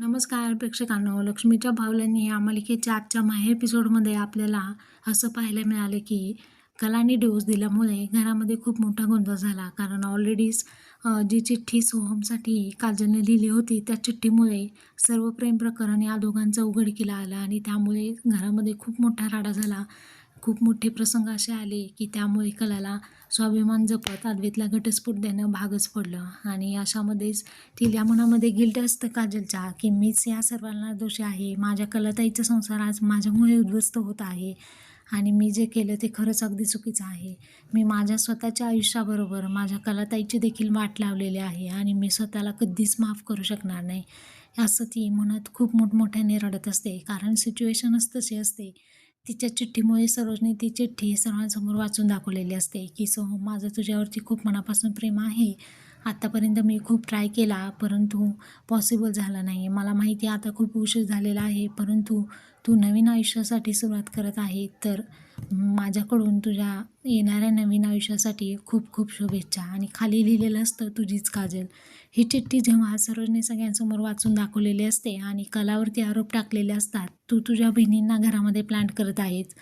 नमस्कार प्रेक्षकांनो लक्ष्मीच्या भावल्यांनी या मालिकेच्या आजच्या माहे एपिसोडमध्ये आपल्याला असं पाहायला मिळालं की कलानी डिवोर्स दिल्यामुळे घरामध्ये खूप मोठा गोंधळ झाला. कारण ऑलरेडीच जी चिठ्ठी सोहमसाठी काजलने लिहिली होती त्या चिठ्ठीमुळे सर्व प्रेम प्रकरण या दोघांचा उघडकीला आला आणि त्यामुळे घरामध्ये खूप मोठा राडा झाला. खूप मोठे प्रसंग असे आले की त्यामुळे कलाला स्वाभिमान जपत अद्वैतला घटस्फोट देणं भागच पडलं. आणि अशामध्येच तिल्या मनामध्ये गिल्ट असतं काजलच्या की मीच या सर्वांना दोषी आहे. माझ्या कलाताईचा संसार आज माझ्यामुळे उद्ध्वस्त होत आहे. आणि मी जे केलं ते खरंच अगदी चुकीचं आहे. मी माझ्या स्वतःच्या आयुष्याबरोबर माझ्या कलाताईची देखील वाट लावलेली आहे आणि मी स्वतःला कधीच माफ करू शकणार नाही. असं ती म्हणत खूप मोठमोठ्याने रडत असते. कारण सिच्युएशनच तशी असते. तिच्या चिठ्ठीमुळे सरोजने ती चिठ्ठी सर्वांसमोर वाचून दाखवलेली असते. की सोहम माझं तुझ्यावरती खूप मनापासून प्रेम आहे. आत्तापर्यंत मी खूप ट्राय केला परंतु पॉसिबल झालं नाही. मला माहिती आहे आता खूप उशीर झालेला आहे परंतु तू नवीन आयुष्यासाठी सुरुवात करत आहे तर माझ्याकडून तुझ्या येणाऱ्या नवीन आयुष्यासाठी खूप खूप शुभेच्छा. आणि खाली लिहिलेलं असतं तुझीच काजल. ही चिठ्ठी जेव्हा सरोजने सगळ्यांसमोर वाचून दाखवलेली असते आणि कलावरती आरोप टाकलेले असतात तू तुझ्या बहिणींना घरामध्ये प्लांट करत आहेस.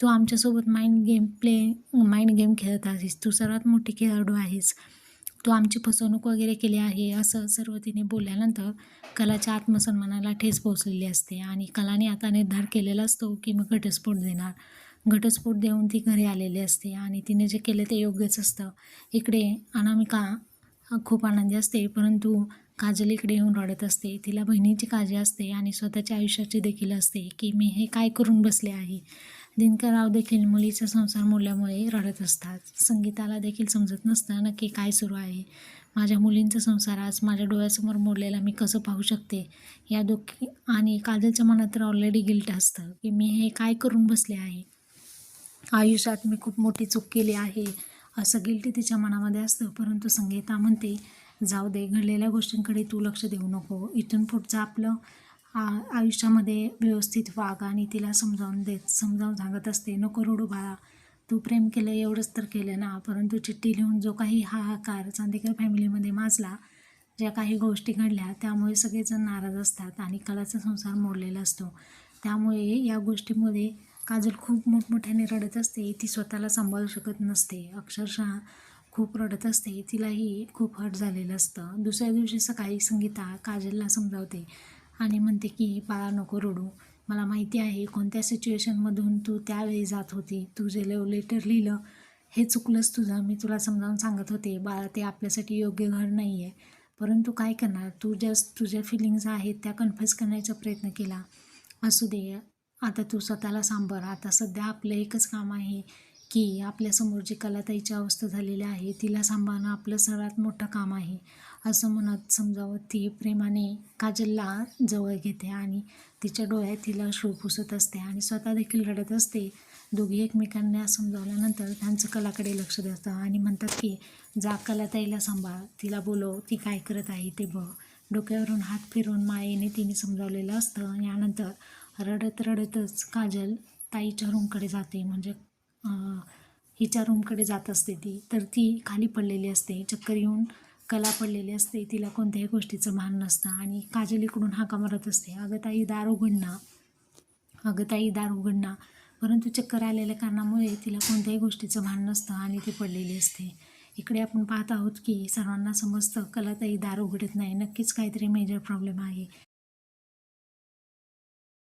तू आमच्यासोबत mind game play mind game खेळत आहेस. तू सर्वात मोठी खेळाडू आहेस. तू आमची फसवणूक वगैरे केली आहे असं सर्व तिने बोलल्यानंतर कलाच्या आत्मसन्मानाला ठेस पोचलेली असते आणि कलाने आता निर्धार केलेला असतो की मी घटस्फोट देणार. घटस्फोट देऊन ती घरी आलेली असते आणि तिने जे केलं ते योग्यच असतं. इकडे अनामिका खूप आनंदी असते परंतु काजल इकडे येऊन रडत असते. तिला बहिणीची काळजी असते आणि स्वतःच्या आयुष्याची देखील असते की मी हे काय करून बसले आहे? दिनकरराव देखील मुलीचा संसार मोडल्यामुळे रडत असतात. संगीताला देखील समजत नसतं नक्की काय सुरू आहे? माझ्या मुलींचा संसार आज माझ्या डोळ्यासमोर मोडलेला मी कसं पाहू शकते? या दुःखी आणि काजलच्या मनात तर ऑलरेडी गिल्ट असतं की मी हे काय करून बसले आहे? आयुष्यात मी खूप मोठी चूक केली आहे असं गिल्टी तिच्या मनामध्ये असतं. परंतु संगीता म्हणते जाऊ दे घडलेल्या गोष्टींकडे तू लक्ष देऊ नको. इथून पुढचं आपलं आ- आयुष्यामध्ये व्यवस्थित वाग आणि तिला समजावून देत समजावून सांगत असते नको रडू बाळा तू प्रेम केलं एवढंच तर केलं ना परंतु चिठ्ठी लिहून जो काही हाहाकार चांदेकर फॅमिलीमध्ये माजला ज्या काही गोष्टी घडल्या त्यामुळे सगळेजण नाराज असतात आणि कलाचा संसार मोडलेला असतो. त्यामुळे या गोष्टीमध्ये काजल खूप मोठमोठ्याने रडत असते ती स्वतःला सांभाळू शकत नसते. अक्षरशः खूप रडत असते तिलाही खूप हट झालेलं असतं. दुसऱ्या दिवशी सकाळी संगीता काजलला समजावते आणि म्हणते की बाळा नको रडू. मला माहिती आहे कोणत्या सिच्युएशनमधून तू त्यावेळी जात होती. तू जे लव लेटर लिहिलं हे चुकलंच तुझं. मी तुला समजावून सांगत होते बाळा ते आपल्यासाठी योग्य घर नाही आहे परंतु काय करणार? तू ज्या तुझ्या फिलिंग्स आहेत त्या कन्फ्युज करण्याचा प्रयत्न केला. असू दे. आता तू स्वतःला सांभाळ. आता सध्या आपलं एकच काम आहे की आपल्यासमोर जी कलाताईची अवस्था झालेली आहे तिला सांभाळणं आपलं सर्वात मोठं काम आहे. असं म्हणत समजावत ती प्रेमाने काजलला जवळ घेते आणि तिच्या डोळ्यात तिला अश्रू पुसत असते आणि स्वतः देखील रडत असते. दोघी एकमेकांना समजावल्यानंतर त्यांचं कलाकडे लक्ष देतं आणि म्हणतात की जा कलाताईला सांभाळ तिला बोलव ती काय करत आहे ते बघ. डोक्यावरून हात फिरवून मायेने तिने समजावलेलं असतं. यानंतर रडत रडतच काजल ताईच्या रूमकडे जाते. म्हणजे हिच्या रूमकडे जात असते ती तर ती खाली पडलेली असते चक्कर येऊन कला पडलेली असते तिला कोणत्याही गोष्टीचं भान नसतं आणि काजल इकडून हाका मारत असते अगं ताई दार उघडणं अगं ताई दार उघडणं परंतु चक्कर आलेल्या कारणामुळे तिला कोणत्याही गोष्टीचं भान नसतं आणि ती पडलेली असते. इकडे आपण पाहत आहोत की सर्वांना समजतं कलाताई दार उघडत नाही नक्कीच काहीतरी मेजर प्रॉब्लेम आहे.